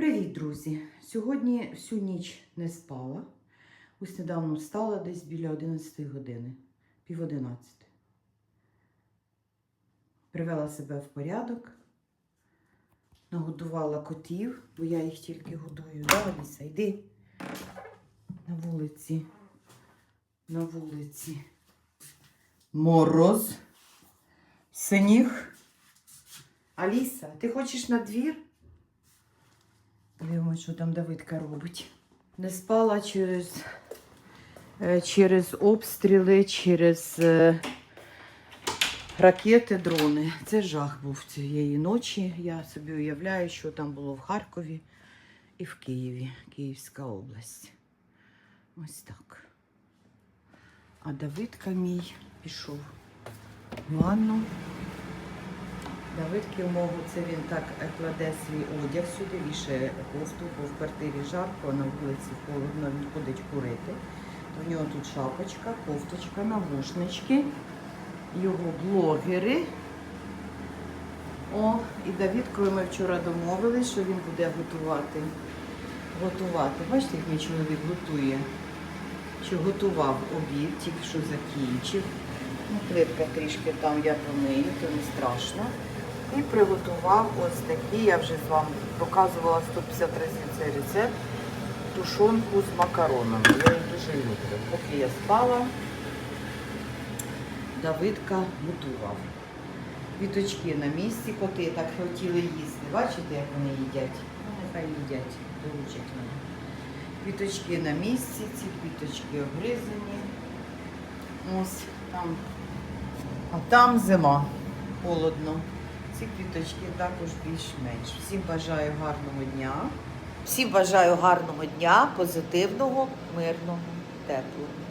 Привіт, друзі! Сьогодні всю ніч не спала. Ось недавно встала десь біля 11 години, пів 11. Привела себе в порядок, нагодувала котів, бо я їх тільки годую. Да, йди на вулиці. На вулиці. Мороз. Синіг. Аліса, ти хочеш на двір? Дивимось, що там Давидка робить. Не спала через, е, через обстріли, через е, ракети, дрони. Це жах був цієї ночі. Я собі уявляю, що там було в Харкові і в Києві, Київська область. Ось так. А Давидка мій пішов в ванну. Давидки умову це він так е, кладе свій одяг сюди, вішає кофту, бо в квартирі жарко, а на вулиці холодно, він ходить курити. То в нього тут шапочка, кофточка, навушнички, його блогери. О, і Давідкою ми вчора домовились, що він буде готувати. Готувати. Бачите, як мій чоловік готує. Чи готував обід, тільки що закінчив. Ну, плитка трішки там я помию, то не страшно. І приготував ось такі, я вже з вами показувала 150 разів цей рецепт, тушонку з макаронами. Я їх дуже люблю. Поки я спала, Давидка готував. Квіточки на місці, коти так хотіли їсти. Бачите, як вони їдять? Ну, нехай їдять, доручать мене. Квіточки на місці, ці квіточки обрізані. Ось там. А там зима, холодно. Ці квіточки також більш-менш. Всім бажаю гарного дня. Всім бажаю гарного дня, позитивного, мирного, теплого.